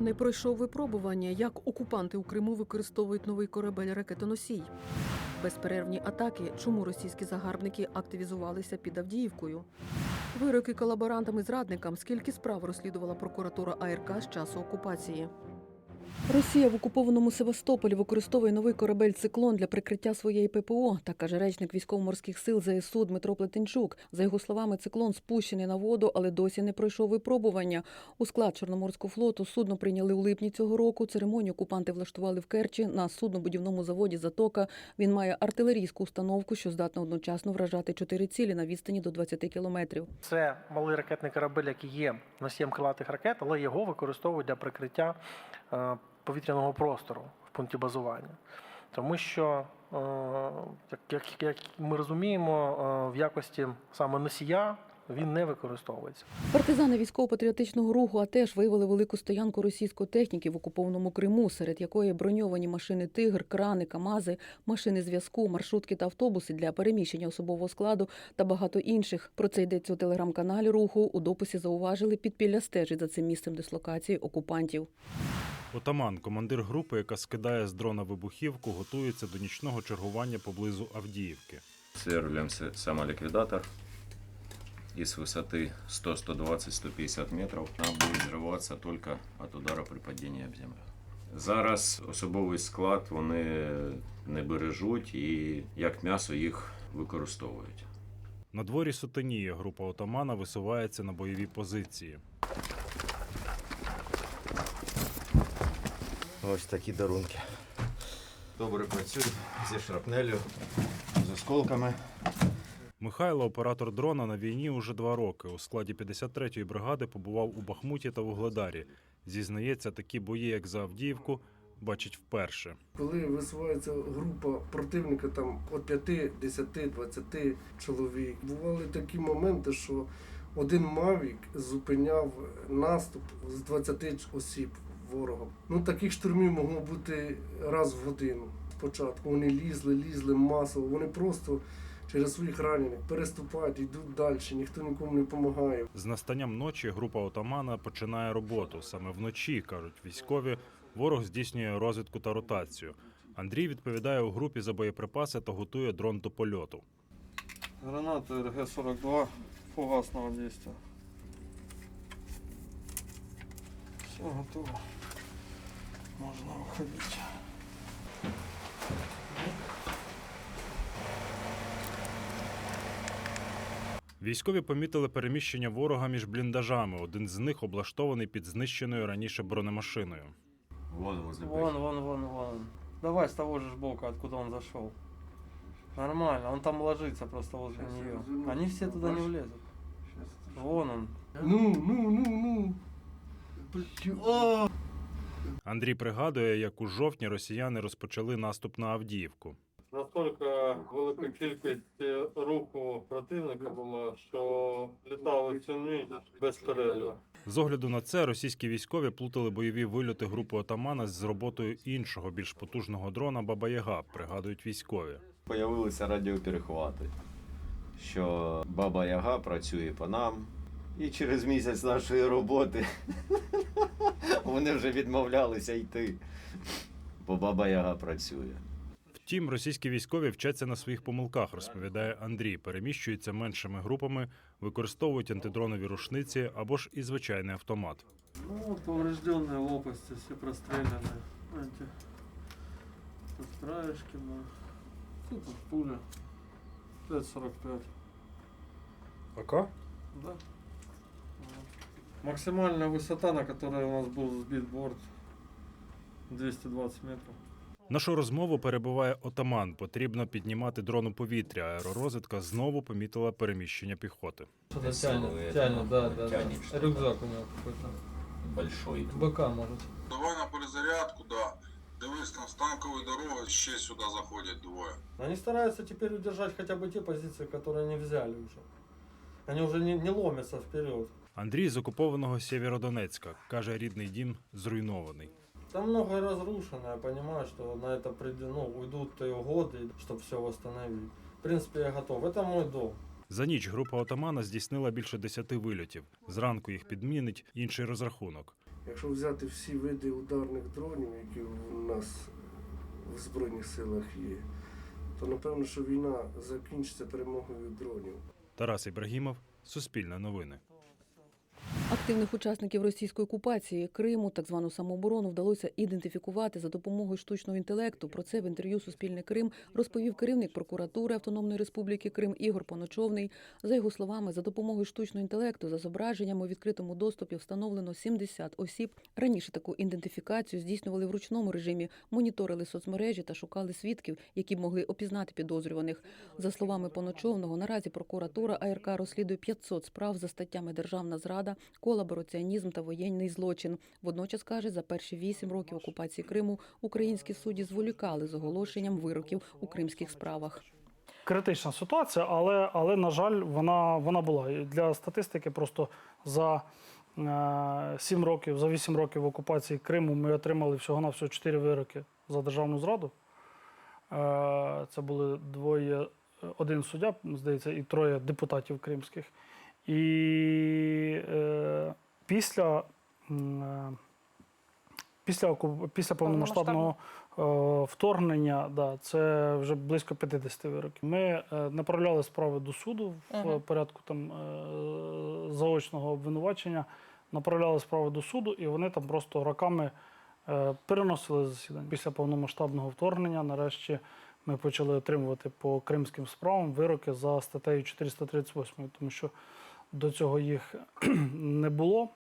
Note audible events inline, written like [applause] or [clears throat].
Не пройшов випробування, як окупанти у Криму використовують новий корабель ракетоносій. Безперервні атаки, чому російські загарбники активізувалися під Авдіївкою. Вироки колаборантам і зрадникам, скільки справ розслідувала прокуратура АРК з часу окупації. Росія в окупованому Севастополі використовує новий корабель циклон для прикриття своєї ППО, так каже речник військово-морських сил ЗСУ Дмитро Плетенчук. За його словами, циклон спущений на воду, але досі не пройшов випробування. У склад Чорноморського флоту судно прийняли у липні цього року. Церемонію окупанти влаштували в Керчі на суднобудівному заводі Затока. Він має артилерійську установку, що здатна одночасно вражати чотири цілі на відстані до 20 кілометрів. Це малий ракетний корабель, який є носієм крилатих ракет, але його використовують для прикриття е, повітряного простору в пункті базування. Тому що, е, як, ми розуміємо, е, в якості саме носія він не використовується. Партизани військово-патріотичного руху а теж виявили велику стоянку російської техніки в окупованому Криму, серед якої броньовані машини Тигр, крани, Камази, машини зв'язку, маршрутки та автобуси для переміщення особового складу та багато інших. Про це йдеться у телеграм-каналі руху. У дописі зауважили підпілля стежить за цим місцем дислокації окупантів. Отаман, командир групи, яка скидає з дрона вибухівку, готується до нічного чергування поблизу Авдіївки. Це рулемся самоликвидатор И с высоты 100, 120, 150 метров нам будет взрываться только от удара при падінні об землю. Зараз особовий склад вони не бережуть і як м'ясо їх використовують. На дворі сутеніє група отамана висувається на бойові позиції. Ось такі дарунки. Добре працюють зі шрапнелю, з осколками. Михайло, оператор дрона на війні уже два роки. У складі 53-ї бригади побував у Бахмуті та Вугледарі. Зізнається, такі бої, як за Авдіївку, бачить вперше. Коли висувається група противника там від 5, 10, 20 чоловік, бували такі моменти, що один Мавік зупиняв наступ з 20 осіб ворога. Ну таких штурмів могло бути раз в годину. Спочатку вони лізли, лізли масово, вони просто через своїх ранених переступають, йдуть далі, ніхто нікому не допомагає. З настанням ночі група отамана починає роботу. Саме вночі, кажуть військові, ворог здійснює розвідку та ротацію. Андрій відповідає у групі за боєприпаси та готує дрон до польоту. Граната РГ-42 фугасного действия. Все готово. Можно выходить. Військові помітили переміщення ворога між бліндажами. Один з них облаштований під знищеною раніше бронемашиною. Вон возле Вон, вон, вон, вон. Давай с того же ж бока, откуда он зашел. Нормально, он там ложится просто возле Щас я нее. разверну. Они все туда не Бачишь? влезут. Вон он. Ну, ну, ну, ну. Андрій пригадує, як у жовтні росіяни розпочали наступ на Авдіївку. Настільки велика кількість руху противника була, що літали всю ніч без перерви. З огляду на це російські військові плутали бойові вильоти групи отамана з роботою іншого більш потужного дрона Баба Яга, пригадують військові. Появилися радіоперехвати, що Баба Яга працює по нам. І через місяць нашої роботи [laughs] вони вже відмовлялися йти, бо Баба Яга працює. Втім, російські військові вчаться на своїх помилках, розповідає Андрій. Переміщуються меншими групами, використовують антидронові рушниці або ж і звичайний автомат. Ну, вот поврежденные лопасти, все простреляны. Эти тут краешки, да. Тут вот пуля. 5,45. АК? Да. Вот. Максимальная высота, на которой у нас был сбит борт, 220 метров. Нашу розмову перебуває отаман. Потрібно піднімати дрон у повітря. Аеророзвідка знову помітила переміщення піхоти. Что-то Силуэт, тянет, тянет, да, да, тянет да. что-то. Рюкзак у него какой-то. Большой. БК может. Давай на перезарядку, да. Дивись, там з танкової дороги ще сюди заходять двоє. Они стараются теперь удержать хотя бы те позиции, которые они взяли уже. Они уже не, не ломятся вперед. Андрій з окупованого Сєвєродонецька каже, рідний дім зруйнований. Там многое разрушено, я понимаю, что на это придет, ну, уйдут и годы, чтобы все восстановить. В принципе, я готов. Это мой дом. За ніч група отамана здійснила більше десяти вильотів. Зранку їх підмінить інший розрахунок. Якщо взяти всі види ударних дронів, які у нас в Збройних силах є, то напевно, що війна закінчиться перемогою дронів. Тарас Ібрагімов, Суспільне новини. Активних учасників російської окупації Криму, так звану самооборону, вдалося ідентифікувати за допомогою штучного інтелекту. Про це в інтерв'ю Суспільне Крим розповів керівник прокуратури Автономної Республіки Крим Ігор Поночовний. За його словами, за допомогою штучного інтелекту за зображенням у відкритому доступі встановлено 70 осіб. Раніше таку ідентифікацію здійснювали в ручному режимі, моніторили соцмережі та шукали свідків, які б могли опізнати підозрюваних. За словами Поночовного, наразі прокуратура АРК розслідує 500 справ за статтями державна зрада, колабораціонізм та воєнний злочин. Водночас каже, за перші вісім років окупації Криму українські судді зволікали з оголошенням вироків у кримських справах. критична ситуація, але, але на жаль, вона, вона була. Для статистики просто за е, 7 років, за 8 років окупації Криму ми отримали всього на всього 4 вироки за державну зраду. Е, це були двоє, один суддя, здається, і троє депутатів кримських. І е, після, е, після, після повномасштабного е, вторгнення, да, це вже близько 50 вироків. Ми е, направляли справи до суду в Мгм. порядку там, е, заочного обвинувачення, направляли справи до суду, і вони там просто роками е, переносили засідання. Після повномасштабного вторгнення, нарешті, ми почали отримувати по кримським справам вироки за статтею 438, тому що до цього їх [clears throat] не було.